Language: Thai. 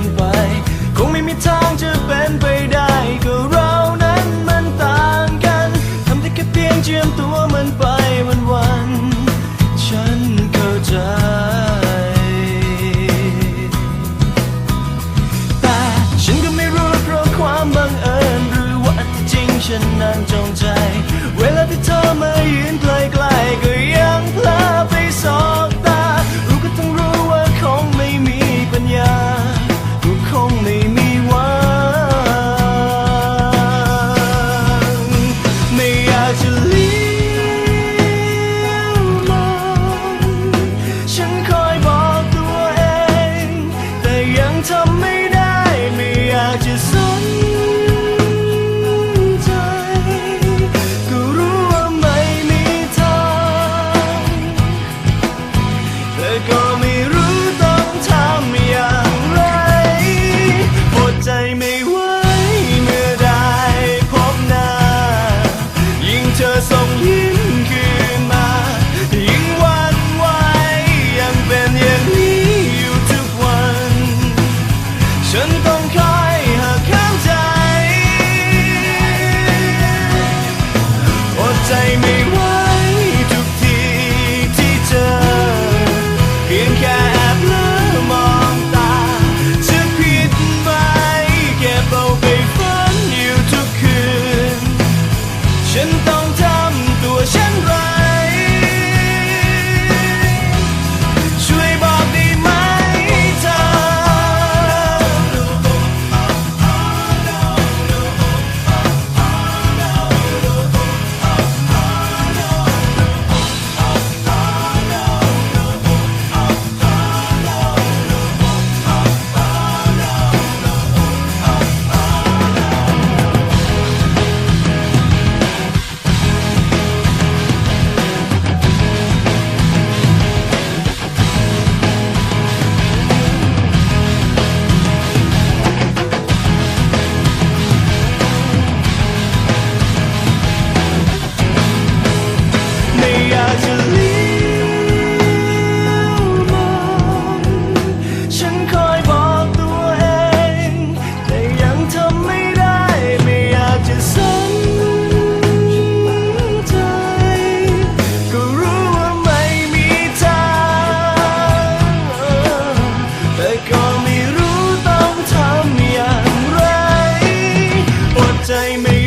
นไป คงไม่มีทางจะเป็นไปได้ก็เรานั้นมันต่างกันทำได้แค่เพียงเจียมตัวมันไปวันวันฉันเข้าใจ แต่ฉันก็ไม่รู้เพราะความบังเอิญหรือว่าที่จริงฉันนั้นจงใจ จะเลี้ยวมันฉันคอยบอกตัวเอง แต่ยังทำไม 在你我在จ